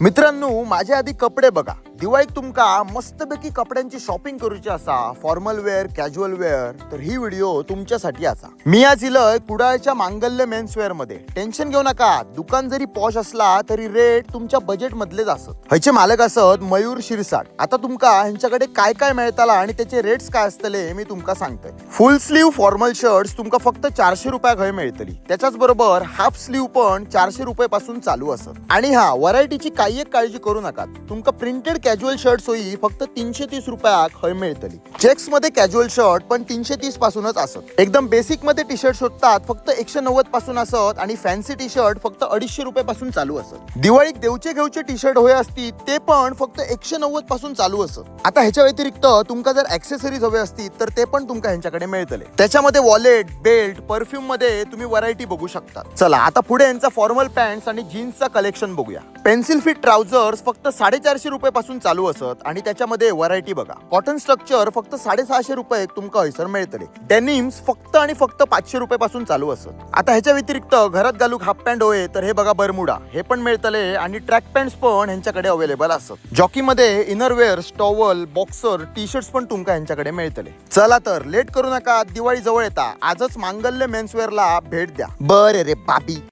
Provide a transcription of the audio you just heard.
मित्रांनो माझे आधी कपडे बघा. दिवाळीत तुमका मस्तपैकी कपड्यांची शॉपिंग करूची असा फॉर्मल वेअर कॅज्युअल वेअर तर ही व्हिडिओ तुमच्यासाठी असा मी आज इलय कुडाळच्या मांगल्य मेन्स वेअरमध्ये. टेन्शन घेऊ नका दुकान जरी पॉश असला तरी रेट तुमच्या बजेट मधलेच असत. हयचे मालक असत मयूर शिरसाट. आता तुमका ह्यांच्याकडे काय काय मिळताला आणि त्याचे रेट्स काय असतले मी तुमका सांगतोय. फुल स्लीव फॉर्मल शर्ट्स तुमका फक्त चारशे रुपया खंय मिळतली. त्याच्याच बरोबर हाफ स्लीव पण चारशे रुपये पासून चालू असत. आणि हा व्हरायटीची काही एक काळजी करू नका. तुमका प्रिंटेड कॅज्युअल शर्ट सोयी फक्त तीनशे तीस रुपयाक हय मिळतली. चेक्समध्ये कॅज्युअल शर्ट पण तीनशे तीस पासूनच असत. एकदम बेसिकमध्ये टी शर्ट शोधतात फक्त एकशे नव्वदपासून असत आणि फॅन्सी टी शर्ट फक्त अडीचशे रुपये पासून चालू असत. दिवाळीत देवचे घेवचे टी शर्ट होय असतील ते पण फक्त एकशे नव्वदपासून चालू असत. आता ह्याच्या व्यतिरिक्त तुमका जर ऍक्सेसरीज हवे असतील तर ते पण तुमका ह्यांच्याकडे मिळतले. त्याच्यामध्ये वॉलेट बेल्ट परफ्यूममध्ये तुम्ही व्हरायटी बघू शकता. चला आता पुढे यांचा फॉर्मल पॅन्ट आणि जीन्सचा कलेक्शन बघूया. पेन्सिल फिट ट्राउझर्स फक्त साडेचारशे रुपये पासून चालू असत आणि त्याच्यामध्ये व्हरायटी बघा. कॉटन स्ट्रक्चर फक्त साडेसहाशे रुपये तुमका हयसर मिळतले. डेनिम्स फक्त आणि फक्त पाचशे रुपये पासून चालू असत. आता ह्याच्या व्यतिरिक्त घरात घालूक हाफ पॅन्ट होय तर हे बघा बरमुडा हे पण मिळतले आणि ट्रॅक पॅन्ट पण ह्यांच्याकडे अवेलेबल असत. जॉकी मध्ये innerwear towel boxer T shirts पण तुमका ह्यांच्याकडे मिळतले. चला तर लेट करू नका दिवाळी जवळ येता. आजच मांगल्य मेन्सवेअरला भेट द्या. बरे रे बाबी.